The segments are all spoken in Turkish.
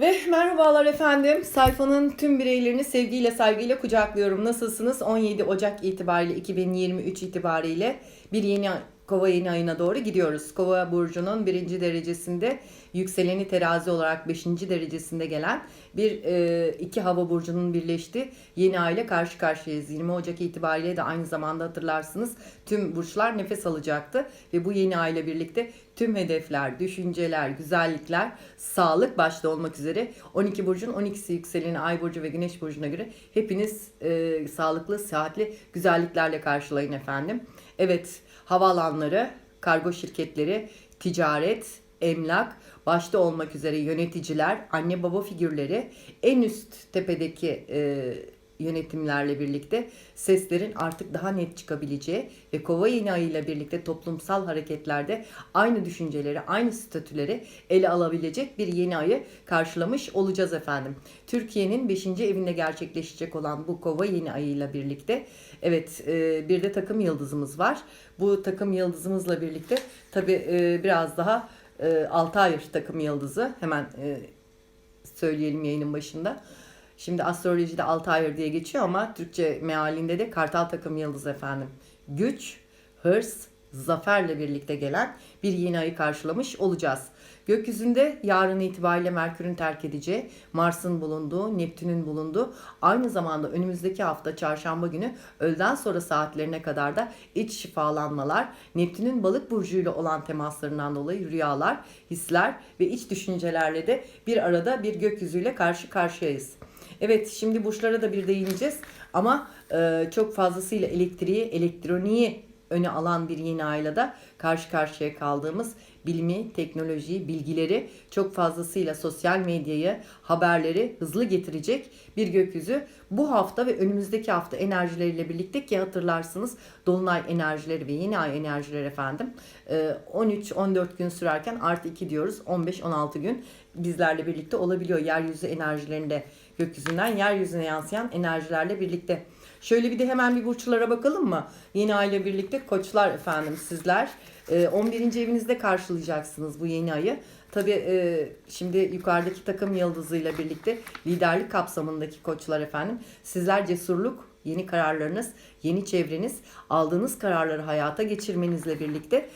Ve merhabalar efendim. Sayfanın tüm bireylerini sevgiyle saygıyla kucaklıyorum. Nasılsınız? 17 Ocak itibariyle 2023 itibariyle bir yeni Kova yeni ayına doğru gidiyoruz. Kova burcunun birinci derecesinde yükseleni terazi olarak beşinci derecesinde gelen bir e, iki hava burcunun birleştiği yeni ay ile karşı karşıyayız. 20 Ocak itibariyle de aynı zamanda hatırlarsınız tüm burçlar nefes alacaktı ve bu yeni ay ile birlikte tüm hedefler, düşünceler, güzellikler, sağlık başta olmak üzere 12 burcun 12'si yükseleni ay burcu ve güneş burcuna göre hepiniz e, sağlıklı, sıhhatli güzelliklerle karşılayın efendim. Evet, havaalanları, kargo şirketleri, ticaret, emlak, başta olmak üzere yöneticiler, anne baba figürleri en üst tepedeki e, yönetimlerle birlikte seslerin artık daha net çıkabileceği ve kova yeni ayıyla birlikte toplumsal hareketlerde aynı düşünceleri, aynı statüleri ele alabilecek bir yeni ayı karşılamış olacağız efendim. Türkiye'nin 5. evinde gerçekleşecek olan bu kova yeni ayıyla birlikte evet e, bir de takım yıldızımız var. Bu takım yıldızımızla birlikte tabi biraz daha e, Altayır takım yıldızı hemen e, söyleyelim yayının başında. Şimdi astrolojide Altayır diye geçiyor ama Türkçe mealinde de Kartal takım yıldız efendim. Güç, hırs, zaferle birlikte gelen bir yeni ayı karşılamış olacağız. Gökyüzünde yarın itibariyle Merkür'ün terk edeceği, Mars'ın bulunduğu, Neptün'ün bulunduğu, aynı zamanda önümüzdeki hafta çarşamba günü öğleden sonra saatlerine kadar da iç şifalanmalar, Neptün'ün balık burcuyla olan temaslarından dolayı rüyalar, hisler ve iç düşüncelerle de bir arada bir gökyüzüyle karşı karşıyayız. Evet şimdi burçlara da bir değineceğiz. Ama e, çok fazlasıyla elektriği, elektroniği öne alan bir yeni ailede karşı karşıya kaldığımız bilimi, teknolojiyi, bilgileri çok fazlasıyla sosyal medyayı, haberleri hızlı getirecek bir gökyüzü. Bu hafta ve önümüzdeki hafta enerjileriyle birlikte ki hatırlarsınız dolunay enerjileri ve yeni ay enerjileri efendim 13-14 gün sürerken artı 2 diyoruz 15-16 gün bizlerle birlikte olabiliyor yeryüzü enerjilerinde gökyüzünden yeryüzüne yansıyan enerjilerle birlikte. Şöyle bir de hemen bir burçlara bakalım mı? Yeni ayla birlikte koçlar efendim sizler. 11. evinizde karşılayacaksınız bu yeni ayı. Tabii şimdi yukarıdaki takım yıldızıyla birlikte liderlik kapsamındaki koçlar efendim. Sizler cesurluk, yeni kararlarınız, yeni çevreniz, aldığınız kararları hayata geçirmenizle birlikte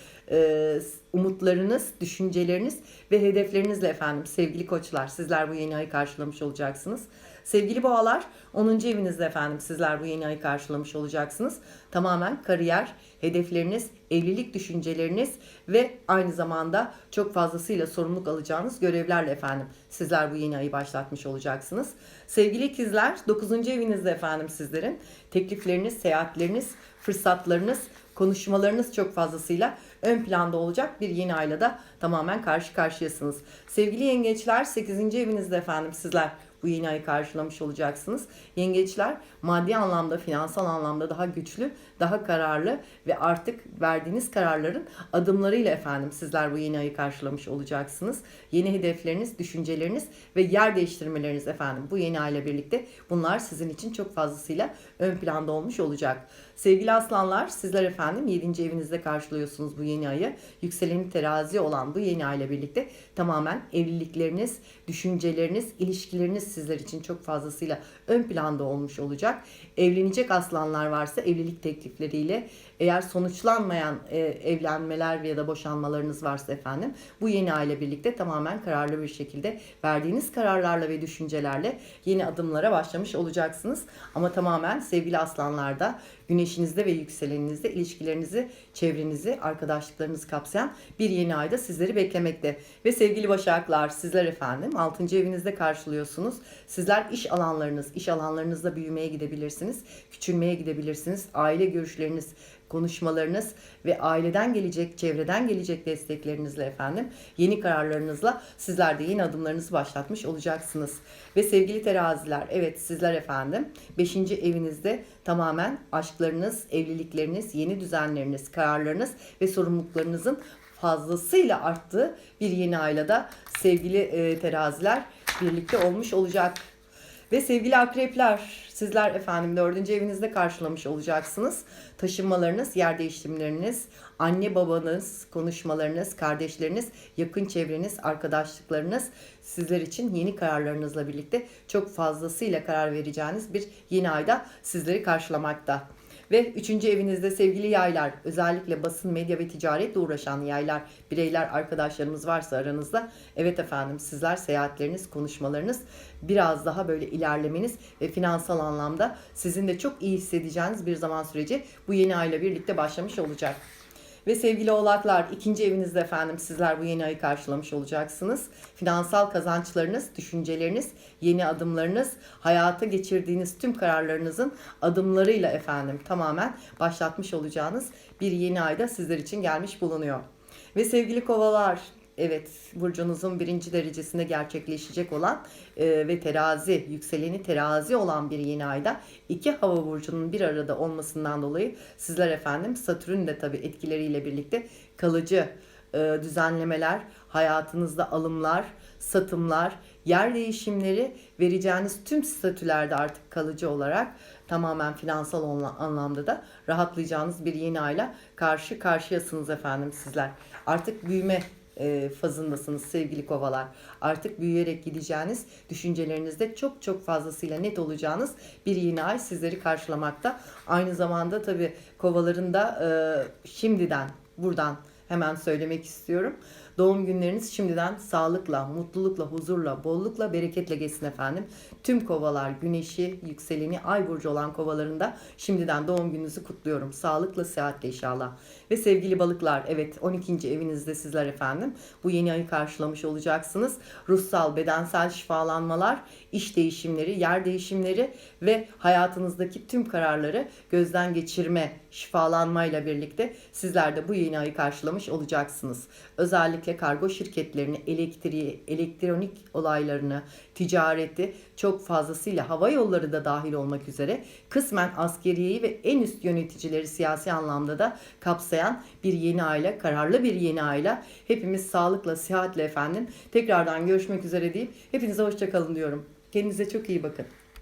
umutlarınız, düşünceleriniz ve hedeflerinizle efendim sevgili koçlar sizler bu yeni ayı karşılamış olacaksınız. Sevgili boğalar 10. evinizde efendim sizler bu yeni ayı karşılamış olacaksınız. Tamamen kariyer, hedefleriniz, evlilik düşünceleriniz ve aynı zamanda çok fazlasıyla sorumluluk alacağınız görevlerle efendim sizler bu yeni ayı başlatmış olacaksınız. Sevgili ikizler 9. evinizde efendim sizlerin teklifleriniz, seyahatleriniz, fırsatlarınız, konuşmalarınız çok fazlasıyla ön planda olacak bir yeni ayla da tamamen karşı karşıyasınız. Sevgili yengeçler 8. evinizde efendim sizler bu yeni ayı karşılamış olacaksınız. Yengeçler maddi anlamda, finansal anlamda daha güçlü, daha kararlı ve artık verdiğiniz kararların adımlarıyla efendim sizler bu yeni ayı karşılamış olacaksınız. Yeni hedefleriniz, düşünceleriniz ve yer değiştirmeleriniz efendim bu yeni ayla birlikte bunlar sizin için çok fazlasıyla ön planda olmuş olacak. Sevgili aslanlar sizler efendim 7. evinizde karşılıyorsunuz bu yeni ayı. Yükseleni terazi olan bu yeni ayla birlikte tamamen evlilikleriniz, düşünceleriniz, ilişkileriniz sizler için çok fazlasıyla ön planda olmuş olacak. Evlenecek aslanlar varsa evlilik teklifleriyle eğer sonuçlanmayan e, evlenmeler ya da boşanmalarınız varsa efendim bu yeni aile birlikte tamamen kararlı bir şekilde verdiğiniz kararlarla ve düşüncelerle yeni adımlara başlamış olacaksınız. Ama tamamen sevgili aslanlarda güneşinizde ve yükseleninizde ilişkilerinizi, çevrenizi, arkadaşlıklarınızı kapsayan bir yeni ayda sizleri beklemekte. Ve sevgili başaklar sizler efendim 6. evinizde karşılıyorsunuz. Sizler iş alanlarınız, iş alanlarınızda büyümeye gidebilirsiniz, küçülmeye gidebilirsiniz. Aile görüşleriniz, konuşmalarınız ve aileden gelecek, çevreden gelecek desteklerinizle efendim yeni kararlarınızla sizler de yeni adımlarınızı başlatmış olacaksınız. Ve sevgili teraziler, evet sizler efendim 5. evinizde tamamen aşklarınız, evlilikleriniz, yeni düzenleriniz, kararlarınız ve sorumluluklarınızın fazlasıyla arttığı bir yeni ailede sevgili e, teraziler birlikte olmuş olacak. Ve sevgili akrepler, sizler efendim dördüncü evinizde karşılamış olacaksınız. Taşınmalarınız, yer değiştirmeleriniz, anne babanız, konuşmalarınız, kardeşleriniz, yakın çevreniz, arkadaşlıklarınız sizler için yeni kararlarınızla birlikte çok fazlasıyla karar vereceğiniz bir yeni ayda sizleri karşılamakta. Ve üçüncü evinizde sevgili yaylar, özellikle basın, medya ve ticaretle uğraşan yaylar, bireyler, arkadaşlarımız varsa aranızda. Evet efendim sizler seyahatleriniz, konuşmalarınız biraz daha böyle ilerlemeniz ve finansal anlamda sizin de çok iyi hissedeceğiniz bir zaman süreci bu yeni ayla birlikte başlamış olacak. Ve sevgili oğlaklar ikinci evinizde efendim sizler bu yeni ayı karşılamış olacaksınız. Finansal kazançlarınız, düşünceleriniz, yeni adımlarınız, hayata geçirdiğiniz tüm kararlarınızın adımlarıyla efendim tamamen başlatmış olacağınız bir yeni ayda sizler için gelmiş bulunuyor. Ve sevgili kovalar Evet, burcunuzun birinci derecesinde gerçekleşecek olan e, ve terazi, yükseleni terazi olan bir yeni ayda iki hava burcunun bir arada olmasından dolayı sizler efendim Satürn de tabii etkileriyle birlikte kalıcı e, düzenlemeler, hayatınızda alımlar, satımlar, yer değişimleri vereceğiniz tüm statülerde artık kalıcı olarak tamamen finansal anlamda da rahatlayacağınız bir yeni ayla karşı karşıyasınız efendim sizler. Artık büyüme e, fazındasınız sevgili kovalar. Artık büyüyerek gideceğiniz, düşüncelerinizde çok çok fazlasıyla net olacağınız bir yeni ay sizleri karşılamakta. Aynı zamanda tabii kovaların da e, şimdiden buradan hemen söylemek istiyorum. Doğum günleriniz şimdiden sağlıkla, mutlulukla, huzurla, bollukla, bereketle geçsin efendim. Tüm kovalar, güneşi, yükseleni, ay burcu olan kovalarında şimdiden doğum gününüzü kutluyorum. Sağlıkla, sıhhatle inşallah. Ve sevgili balıklar, evet 12. evinizde sizler efendim. Bu yeni ayı karşılamış olacaksınız. Ruhsal, bedensel şifalanmalar, iş değişimleri, yer değişimleri ve hayatınızdaki tüm kararları gözden geçirme, şifalanmayla birlikte sizler de bu yeni ayı karşılamış olacaksınız. Özellikle kargo şirketlerini, elektriği, elektronik olaylarını, ticareti çok fazlasıyla hava yolları da dahil olmak üzere kısmen askeriyeyi ve en üst yöneticileri siyasi anlamda da kapsayan bir yeni aile, kararlı bir yeni aile. Hepimiz sağlıkla, sıhhatle efendim. Tekrardan görüşmek üzere deyip hepinize hoşçakalın diyorum. Kendinize çok iyi bakın.